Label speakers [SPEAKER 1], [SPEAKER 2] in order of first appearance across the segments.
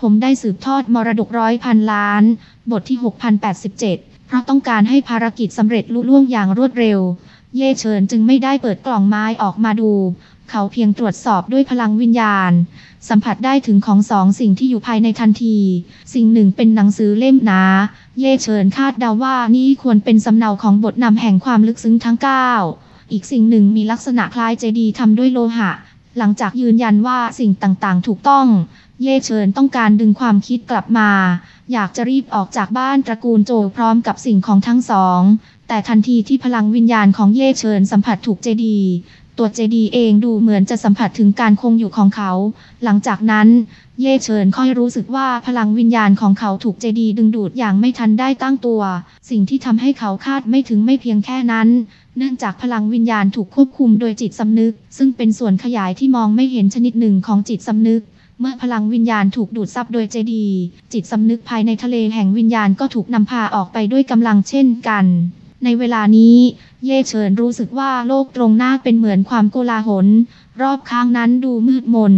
[SPEAKER 1] ผมได้สืบทอดมรดกร้อยพันล้าน บทที่ 6087 เพราะต้องการให้ภารกิจสำเร็จลุล่วงอย่างรวดเร็ว เย่เฉินจึงไม่ได้เปิดกล่องไม้ออกมาดู เขาเพียงตรวจสอบด้วยพลังวิญญาณ สัมผัสได้ถึงของสองสิ่งที่อยู่ภายในทันที สิ่งหนึ่งเป็นหนังสือเล่มหนา เย่เฉินคาดเดาว่านี่ควรเป็นสำเนาของบทนำแห่งความลึกซึ้งทั้ง 9 อีกสิ่งหนึ่งมีลักษณะคล้ายเจดีย์ทำด้วยโลหะ หลังจากยืนยันว่าสิ่งต่างๆ ถูกต้อง เย่เฉินต้องการดึงความคิดกลับมา อยากจะรีบออกจากบ้านตระกูลโจวพร้อมกับสิ่งของทั้งสอง แต่ทันทีที่พลังวิญญาณของเย่เฉินสัมผัสถูกเจดี ตัวเจดีเองดูเหมือนจะสัมผัสถึงการคงอยู่ของเขา หลังจากนั้น เย่เฉินค่อยรู้สึกว่าพลังวิญญาณของเขาถูกเจดีดึงดูดอย่างไม่ทันได้ตั้งตัว สิ่งที่ทำให้เขาคาดไม่ถึงไม่เพียงแค่นั้นเนื่องจากพลังวิญญาณถูกควบคุมโดยจิตสำนึก ซึ่งเป็นส่วนขยายที่มองไม่เห็นชนิดหนึ่งของจิตสำนึก เมื่อพลังวิญญาณถูกดูดซับโดยเจดี จิตสำนึกภายในทะเลแห่งวิญญาณก็ถูกนำพาออกไปด้วยกำลังเช่นกัน ในเวลานี้ เย่เฉินรู้สึกว่าโลกตรงหน้าเป็นเหมือนความโกลาหล รอบข้างนั้นดูมืดมน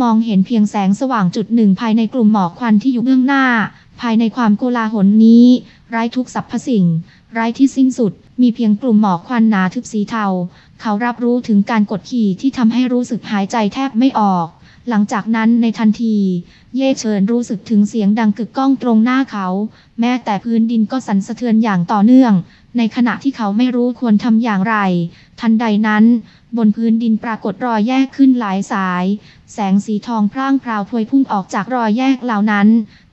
[SPEAKER 1] มองเห็นเพียงแสงสว่างจุดหนึ่งภายในกลุ่มหมอกควันที่อยู่เบื้องหน้า ภายในความโกลาหลนี้ ไร้ทุกสรรพสิ่ง ไร้ที่สิ้นสุด มีเพียงกลุ่มหมอกควันหนาทึบสีเทา เขารับรู้ถึงการกดขี่ที่ทำให้รู้สึกหายใจแทบไม่ออก หลังจากนั้นในทันที เย่เฉินรู้สึกถึงเสียงดังกึกก้องตรงหน้าเขา แม้แต่พื้นดินก็สั่นสะเทือนอย่างต่อเนื่อง ในขณะที่เขาไม่รู้ควรทำอย่างไร ทันใดนั้น บนพื้นดินปรากฏรอยแยกขึ้นหลายสาย แสงสีทองพร่างพราวพวยพุ่งออกจากรอยแยกเหล่านั้น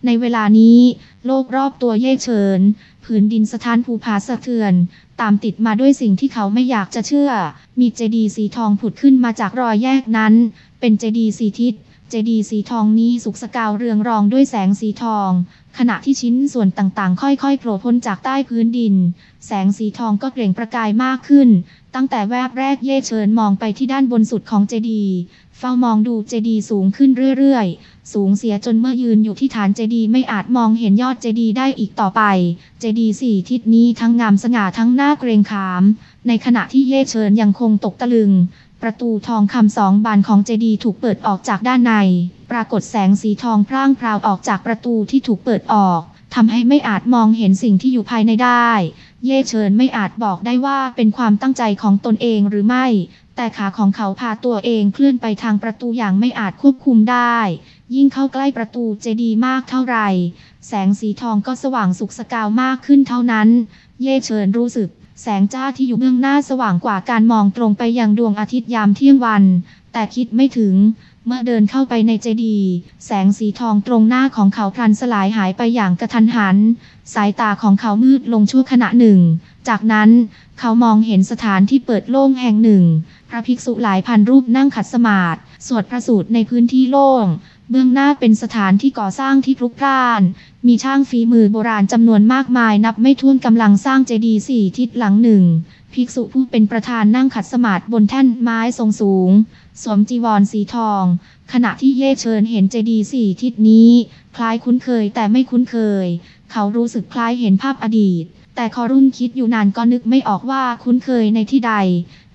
[SPEAKER 1] ในเวลานี้ โลกรอบตัวเย่เฉินผืนดินสถานภูผาสะเทือน ตามติดมาด้วยสิ่งที่เขาไม่อยากจะเชื่อ มีเจดีย์สีทองผุดขึ้นมาจากรอยแยกนั้น เป็นเจดีย์สีทิศ เจดีย์สีทองนี้สุกสกาวเรืองรองด้วยแสงสีทอง ขณะที่ชิ้นส่วนต่างๆ ค่อยๆโผล่พ้นจากใต้พื้นดิน แสงสีทองก็เปล่งประกายมากขึ้น ตั้งแต่แวบแรกเย่เชิญมองไปที่ด้านบนสุดของเจดีย์เฝ้ามองดูเจดีย์สูงขึ้นเรื่อยๆ สูงเสียจนเมื่อยืนอยู่ที่ฐานเจดีย์ไม่อาจมองเห็นยอดเจดีย์ได้อีกต่อไป เจดีย์สี่ทิศนี้ทั้งงามสง่าทั้งน่าเกรงขาม ในขณะที่เย่เชิญยังคงตกตะลึง ประตูทองคำสองบานของเจดีย์ถูกเปิดออกจากด้านใน ปรากฏแสงสีทองพร่างพราวออกจากประตูที่ถูกเปิดออกทำให้ไม่อาจมองเห็นสิ่งที่อยู่ภายในได้ เย่เชิญไม่อาจบอกได้ว่าเป็นความตั้งใจของตนเองหรือไม่ แต่ขาของเขาพาตัวเองเคลื่อนไปทางประตูอย่างไม่อาจควบคุมได้ ยิ่งเข้าใกล้ประตูเจดีย์มากเท่าไหร่ แสงสีทองก็สว่างสุกสกาวมากขึ้นเท่านั้น เย่เชิญรู้สึก แสงจ้าที่อยู่เบื้องหน้าสว่างกว่าการมองตรงไปยังดวงอาทิตย์ยามเที่ยงวัน แต่คิดไม่ถึง เมื่อเดินเข้าไปในเจดีย์แสงสีทองตรงหน้าของเขาพลันสลายหายไปอย่างกระทันหัน สายตาของเขามืดลงชั่วขณะหนึ่ง จากนั้นเขามองเห็นสถานที่เปิดโล่งแห่งหนึ่ง พระภิกษุหลายพันรูปนั่งขัดสมาธิสวดพระสูตรในพื้นที่โล่ง เบื้องหน้าเป็นสถานที่ก่อสร้างที่พลุกพล่าน มีช่างฝีมือโบราณจำนวนมากมายนับไม่ถ้วนกำลังสร้างเจดีย์สี่ทิศหลังหนึ่ง ภิกษุผู้เป็นประธานนั่งขัดสมาธิบนแท่นไม้ทรงสูง สวมจีวรสีทอง ขณะที่เย่เชิญเห็นเจดีย์สี่ทิศนี้ คล้ายคุ้นเคยแต่ไม่คุ้นเคย เขารู้สึกคล้ายเห็นภาพอดีต แต่คอรุ่นคิดอยู่นานก็นึกไม่ออกว่าคุ้นเคยในที่ใด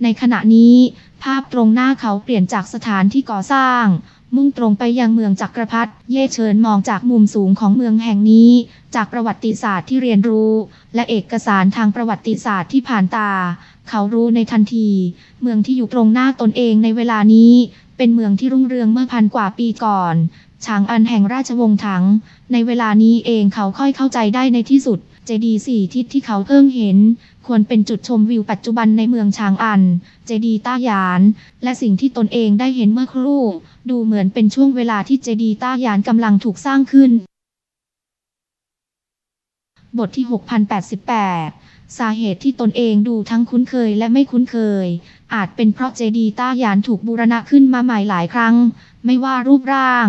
[SPEAKER 1] ในขณะนี้ ภาพตรงหน้าเขาเปลี่ยนจากสถานที่ก่อสร้าง มุ่งตรงไปยังเมืองจักรพรรดิเย่เชิญมองจากมุมสูงของเมืองแห่งนี้ จากประวัติศาสตร์ที่เรียนรู้ และเอกสารทางประวัติศาสตร์ที่ผ่านตา เขารู้ในทันที เมืองที่อยู่ตรงหน้าตนเองในเวลานี้ เป็นเมืองที่รุ่งเรืองเมื่อพันกว่าปีก่อนฉางอันแห่งราชวงศ์ถัง ในเวลานี้เองเขาค่อยเข้าใจได้ในที่สุด เจดีสี่ทิศที่เขาเพิ่งเห็น ควรเป็นจุดชมวิวปัจจุบันในเมืองชางอัน เจดีต้าหยาน และสิ่งที่ตนเองได้เห็นเมื่อครู่ ดูเหมือนเป็นช่วงเวลาที่เจดีต้าหยานกำลังถูกสร้างขึ้น บทที่ 6088 สาเหตุที่ตนเองดูทั้งคุ้นเคยและไม่คุ้นเคย อาจเป็นเพราะเจดีต้าหยานถูกบูรณะขึ้นมาใหม่หลายครั้ง ไม่ว่ารูปร่าง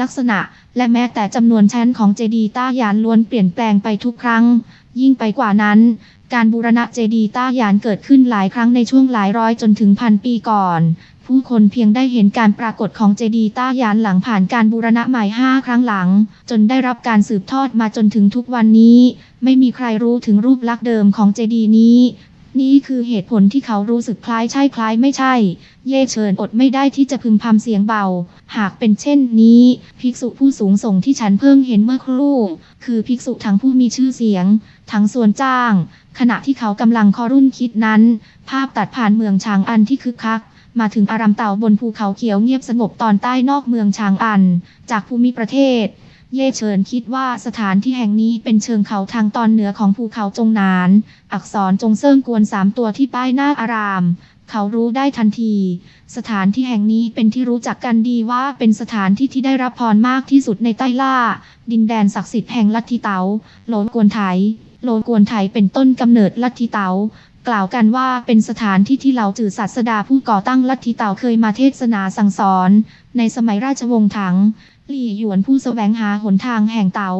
[SPEAKER 1] ลักษณะ และแม้แต่จำนวนชั้นของเจดีต้าหยานล้วนเปลี่ยนแปลงไปทุกครั้งยิ่งไปกว่านั้น การบูรณะเจดีย์ต้าหยานเกิดขึ้นหลายครั้งในช่วงหลายร้อยจนถึงพันปีก่อน ผู้คนเพียงได้เห็นการปรากฏของเจดีย์ต้าหยานหลังผ่านการบูรณะใหม่ห้าครั้งหลัง จนได้รับการสืบทอดมาจนถึงทุกวันนี้ ไม่มีใครรู้ถึงรูปลักษณ์เดิมของเจดีย์นี้ นี่คือเหตุผลที่เขารู้สึกคล้ายใช่คล้ายไม่ใช่ เย่เฉินอดไม่ได้ที่จะพึมพำเสียงเบา หากเป็นเช่นนี้ ภิกษุผู้สูงส่งที่ฉันเพิ่งเห็นเมื่อครู่ คือภิกษุทั้งผู้มีชื่อเสียง ทั้งส่วนจ้าง ขณะที่เขากำลังคอรุ่นคิดนั้น ภาพตัดผ่านเมืองชางอันที่คึกคัก มาถึงอารามเต่าบนภูเขาเขียวเงียบสงบตอนใต้นอกเมืองชางอัน จากภูมิประเทศเย่เฉินคิดว่าสถานที่แห่งนี้เป็นเชิงเขาทางตอนเหนือของภูเขาจงนาน อักษรจงเซิ่งกวนสามตัวที่ป้ายหน้าอาราม เขารู้ได้ทันที สถานที่แห่งนี้เป็นที่รู้จักกันดีว่าเป็นสถานที่ที่ได้รับพรมากที่สุดในใต้ล่า ดินแดนศักดิ์สิทธิ์แห่งลัทธิเตาโลกวนไถโลกวนไถเป็นต้นกำเนิดลัทธิเตากล่าวกันว่าเป็นสถานที่ที่เหล่าจือศาสดาผู้ก่อตั้งลัทธิเตาเคยมาเทศนาสั่งสอน ในสมัยราชวงศ์ถัง หลี่หยวนผู้สแสวงหาหนทางแห่งเตา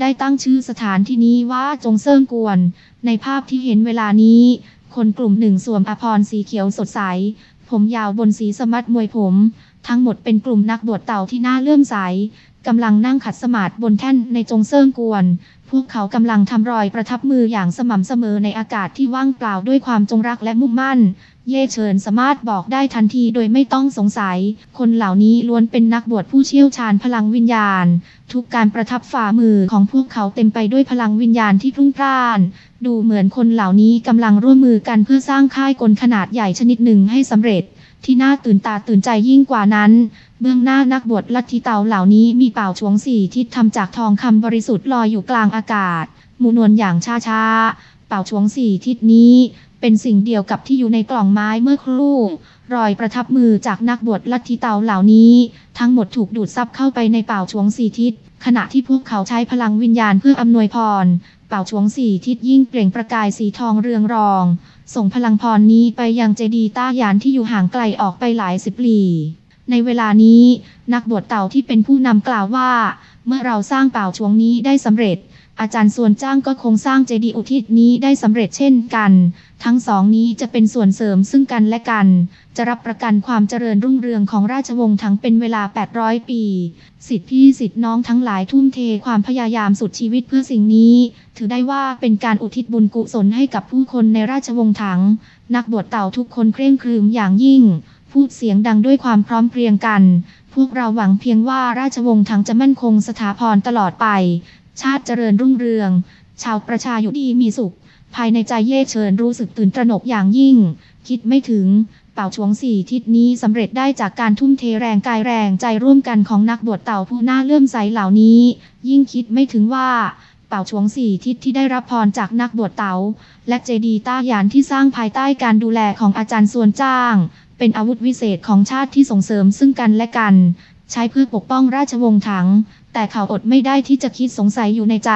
[SPEAKER 1] ได้ตั้งชื่อสถานที่นี้ว่าจงเซิ่งกวน ในภาพที่เห็นเวลานี้ คนกลุ่มหนึ่งสวมอภรณ์สีเขียวสดใส ผมยาวบนสีสมัดมวยผม ทั้งหมดเป็นกลุ่มนักบวชเต่าที่น่าเลื่อมใสกำลังนั่งขัดสมาธิบนแท่นในจงเซิ่งกวน พวกเขากำลังทำรอยประทับมืออย่างสม่ำเสมอในอากาศที่ว่างเปล่าด้วยความจงรักและมุ่งมั่น เย่เฉินสามารถบอกได้ทันทีโดยไม่ต้องสงสัย คนเหล่านี้ล้วนเป็นนักบวชผู้เชี่ยวชาญพลังวิญญาณ ทุกการประทับฝ่ามือของพวกเขาเต็มไปด้วยพลังวิญญาณที่พรุ่งพร่าน ดูเหมือนคนเหล่านี้กำลังร่วมมือกันเพื่อสร้างค่ายกลขนาดใหญ่ชนิดหนึ่งให้สำเร็จ ที่น่าตื่นตาตื่นใจยิ่งกว่านั้น เบื้องหน้านักบวชลัทธิเตาเหล่านี้มีเป่าชวงสี่ทิศทำจากทองคำบริสุทธิ์ลอยอยู่กลางอากาศหมูนวลอย่างช้าๆเป่าชวงสี่ทิศนี้ เป็นสิ่งเดียวกับที่อยู่ในกล่องไม้เมื่อครู่ รอยประทับมือจากนักบวชลัทธิเตาเหล่านี้ ทั้งหมดถูกดูดซับเข้าไปในเป่าชวงสี่ทิศ ขณะที่พวกเขาใช้พลังวิญญาณเพื่ออำนวยพร เป่าชวงสี่ทิศยิ่งเปล่งประกายสีทองเรืองรอง ส่งพลังพรนี้ไปยังเจดีต้ายานที่อยู่ห่างไกลออกไปหลายสิบลีในเวลานี้ นักบวชเต่าที่เป็นผู้นำกล่าวว่า เมื่อเราสร้างเป่าชวงนี้ได้สำเร็จ อาจารย์ส่วนจ้างก็คงสร้างเจดีย์อุทิศนี้ได้สำเร็จเช่นกัน ทั้งสองนี้จะเป็นส่วนเสริมซึ่งกันและกัน จะรับประกันความเจริญรุ่งเรืองของราชวงศ์ทั้งเป็นเวลา 800 ปี สิทธิพี่สิทธิน้องทั้งหลายทุ่มเทความพยายามสุดชีวิตเพื่อสิ่งนี้ ถือได้ว่าเป็นการอุทิศบุญกุศลให้กับผู้คนในราชวงศ์ถังนักบวชเต่าทุกคนเคร่งครึมอย่างยิ่ง พูดเสียงดังด้วยความพร้อมเพรียงกัน พวกเราหวังเพียงว่าราชวงศ์ถังจะมั่นคงสถาพรตลอดไป ชาติเจริญรุ่งเรือง ชาวประชาอยู่ดีมีสุข ภายในใจเย่เฉินรู้สึกตื่นตระหนกอย่างยิ่ง คิดไม่ถึงเป่าชวงสี่ทิศนี้สำเร็จได้จากการทุ่มเทแรงกายแรงใจร่วมกันของนักบวชเต่าผู้น่าเลื่อมใสเหล่านี้ ยิ่งคิดไม่ถึงว่าเป่าชวงสี่ทิศที่ได้รับพรจากนักบวชเต๋าและเจดีย์ต้ายานที่สร้างภายใต้การดูแลของอาจารย์ส่วนจ้าง เป็นอาวุธวิเศษของชาติที่ส่งเสริมซึ่งกันและกัน ใช้เพื่อปกป้องราชวงศ์ถัง แต่เขาอดไม่ได้ที่จะคิดสงสัยอยู่ในใจ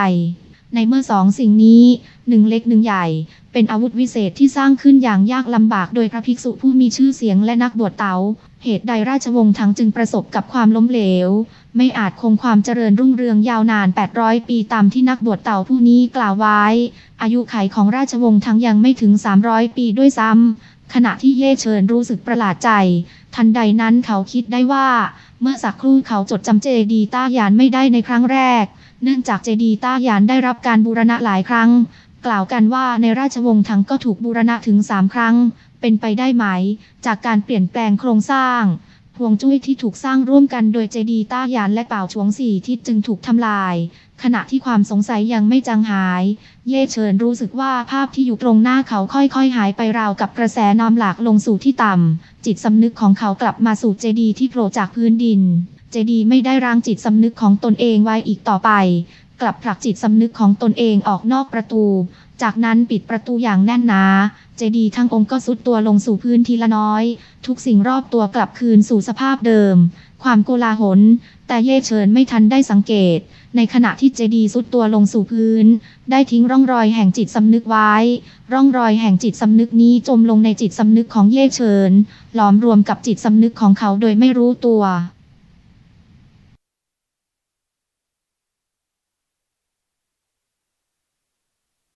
[SPEAKER 1] ในเมื่อสองสิ่งนี้หนึ่งเล็กหนึ่งใหญ่ เป็นอาวุธวิเศษที่สร้างขึ้นอย่างยากลำบากโดยพระภิกษุผู้มีชื่อเสียงและนักบวชเต๋าเหตุใดราชวงศ์ถังจึงประสบกับความล้มเหลว ไม่อาจคงความเจริญรุ่งเรืองยาวนาน 800 ปีตามที่นักบวชเต่าผู้นี้กล่าวไว้ อายุไขของราชวงศ์ทั้งยังไม่ถึง 300 ปีด้วยซ้ำขณะที่เย่เฉินรู้สึกประหลาดใจ ทันใดนั้นเขาคิดได้ว่า เมื่อสักครู่เขาจดจำเจดีต้ายานไม่ได้ในครั้งแรก เนื่องจากเจดีต้ายานได้รับการบูรณะหลายครั้ง กล่าวกันว่าในราชวงศ์ทั้งก็ถูกบูรณะถึง 3 ครั้ง เป็นไปได้ไหม จากการเปลี่ยนแปลงโครงสร้าง พวงจุ้ยที่ถูกสร้างร่วมกันโดยเจดีต้ายานและเป่าชวงสี่ทิศจึงถูกทำลาย ขณะที่ความสงสัยยังไม่จางหาย เย่เฉินรู้สึกว่าภาพที่อยู่ตรงหน้าเขาค่อยๆ หายไปราวกับกระแสน้ำหลากลงสู่ที่ต่ำ จิตสำนึกของเขากลับมาสู่เจดีที่โผล่จากพื้นดิน เจดีไม่ได้รังจิตสำนึกของตนเองไว้อีกต่อไป กลับผลักจิตสำนึกของตนเองออกนอกประตู จากนั้นปิดประตูอย่างแน่นหนา เจดีย์ทั้งองค์ก็สุดตัวลงสู่พื้นทีละน้อย ทุกสิ่งรอบตัวกลับคืนสู่สภาพเดิม ความโกลาหล แต่เย่เฉินไม่ทันได้สังเกต ในขณะที่เจดีย์สุดตัวลงสู่พื้น ได้ทิ้งร่องรอยแห่งจิตสำนึกไว้ ร่องรอยแห่งจิตสำนึกนี้จมลงในจิตสำนึกของเย่เฉิน หลอมรวมกับจิตสำนึกของเขาโดยไม่รู้ตัว